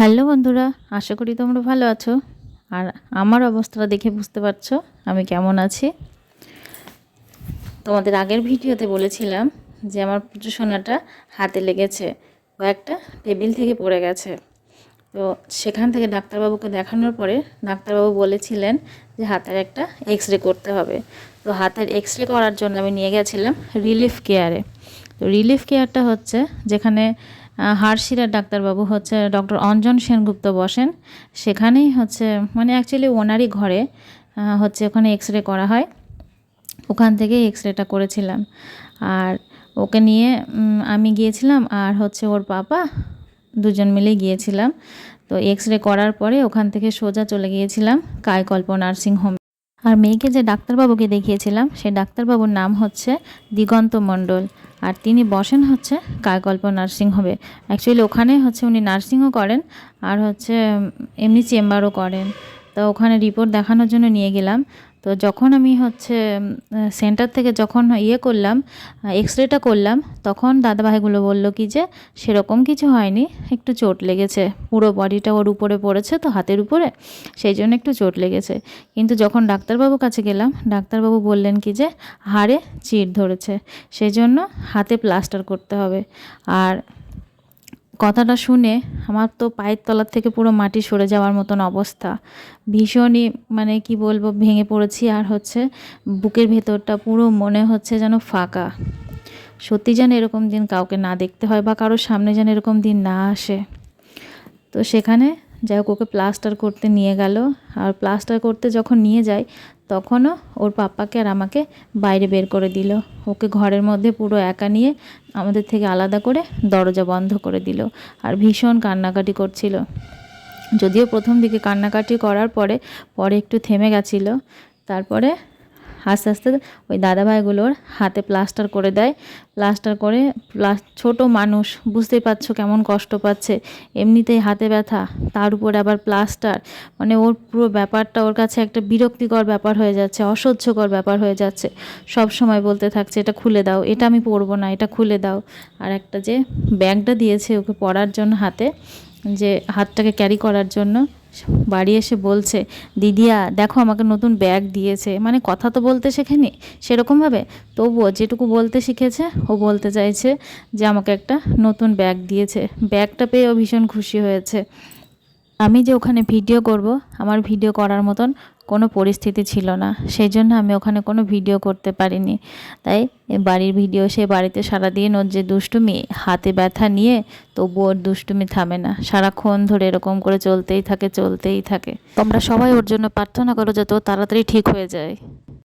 Hello বন্ধুরা, আশা করি তোমরা ভালো আছো। আর আমার অবস্থাটা দেখে বুঝতে পারছ, আমি কেমন আছি। তোমাদের আগের ভিডিওতে বলেছিলাম যে আমার পুজো সোনাটা হাতে লেগেছে, কয়েকটা টেবিল থেকে পড়ে গেছে। তো সেখান থেকে ডাক্তারবাবুকে দেখানোর পরে ডাক্তারবাবু বলেছিলেন যে হাতের একটা এক্স রে করতে হবে। তো হাতের এক্স রে করার জন্য আমি নিয়ে গেছিলাম রিলিফ কেয়ারে তো রিলিফ কেয়ারটা হচ্ছে যেখানে হাড়শিরার ডাক্তারবাবু হচ্ছে ডক্টর অঞ্জন সেনগুপ্ত বসেন। সেখানেই হচ্ছে মানে অ্যাকচুয়ালি ওনারই ঘরে হচ্ছে ওখানে এক্স রে করা হয়। ওখান থেকেই এক্স রেটা করেছিলাম। আর ওকে নিয়ে আমি গিয়েছিলাম আর হচ্ছে ওর পাপা দুজন মিলেই গিয়েছিলাম। তো এক্স রে করার পরে ওখান থেকে সোজা চলে গিয়েছিলাম কায়কল্প নার্সিং হোম। আর মেয়েকে যে ডাক্তারবাবুকে দেখিয়েছিলাম, সেই ডাক্তারবাবুর নাম হচ্ছে দিগন্ত মণ্ডল। আর তিনি বসেন হচ্ছে কায়কল্প নার্সিং হবে। অ্যাকচুয়ালি ওখানে হচ্ছে উনি নার্সিংও করেন, আর হচ্ছে এমনি চেম্বারও করেন। তো ওখানে রিপোর্ট দেখানোর জন্য নিয়ে গেলাম। তো যখন আমি হচ্ছে সেন্টার থেকে যখন ইয়ে করলাম এক্স রেটা করলাম, তখন দাদাভাইগুলো বলল কি যে, সেরকম কিছু হয়নি, একটু চোট লেগেছে। পুরো বডিটা ওর উপরে পড়েছে তো হাতের উপরে, সেই জন্য একটু চোট লেগেছে। কিন্তু যখন ডাক্তারবাবুর কাছে গেলাম, ডাক্তারবাবু বললেন কি যে, হাড়ে চিড় ধরেছে সেই জন্য হাতে প্লাস্টার করতে হবে। আর কথাটা শুনে আমার তো পায়ের তলার থেকে পুরো মাটি সরে যাওয়ার মতন অবস্থা। ভীষণই মানে কি বলব, ভেঙে পড়েছি আর হচ্ছে বুকের ভেতরটা পুরো মনে হচ্ছে যেন ফাঁকা। সত্যি যেন এরকম দিন কাউকে না দেখতে হয় বা কারোর সামনে যেন এরকম দিন না আসে। তো সেখানে যাই হোক, ওকে প্লাস্টার করতে নিয়ে গেল। আর প্লাস্টার করতে যখন নিয়ে যায়, তখনও ওর পাপ্পাকে আর আমাকে বাইরে বের করে দিল। ওকে ঘরের মধ্যে পুরো একা নিয়ে আমাদের থেকে আলাদা করে দরজা বন্ধ করে দিল আর ভীষণ কান্নাকাটি করছিল। যদিও প্রথম দিকে কান্নাকাটি করার পরে পরে একটু থেমে গেছিল। তারপরে আস্তে আস্তে ওই দাদাভাইগুলোর হাতে প্লাস্টার করে দেয়। প্লাস্টার করে প্লাস ছোটো মানুষ, বুঝতেই পারছ কেমন কষ্ট পাচ্ছে। এমনিতেই হাতে ব্যথা, তার উপরে আবার প্লাস্টার মানে ওর পুরো ব্যাপারটা ওর কাছে একটা বিরক্তিকর ব্যাপার হয়ে যাচ্ছে, অসহ্যকর ব্যাপার হয়ে যাচ্ছে। সব সময় বলতে থাকছে, এটা খুলে দাও, এটা আমি পরবো না, এটা খুলে দাও। আর একটা যে ব্যাগটা দিয়েছে ওকে পরার জন্য হাতে, যে হাতটাকে ক্যারি করার জন্য বাড়ি এসে বলছে, দিদিয়া, দেখো আমাকে নতুন ব্যাগ দিয়েছে। মানে কথা তো বলতে শেখেনি সেরকমভাবে তবুও যেটুকু বলতে শিখেছে, ও বলতে চাইছে যে আমাকে একটা নতুন ব্যাগ দিয়েছে। ব্যাগটা পেয়েও ভীষণ খুশি হয়েছে। আমি যে ওখানে ভিডিও করব, আমার ভিডিও করার মতন কোনো পরিস্থিতি ছিল না। সেই জন্য আমি ওখানে কোনো ভিডিও করতে পারিনি। তাই বাড়ির ভিডিও সে বাড়িতে সারাদিন ওর যে দুষ্টুমি, হাতে ব্যথা নিয়ে তবু ওর দুষ্টুমি থামে না। সারাক্ষণ ধরে এরকম করে চলতেই থাকে চলতেই থাকে। তোমরা সবাই ওর জন্য প্রার্থনা করো যাতে তাড়াতাড়ি ঠিক হয়ে যায়।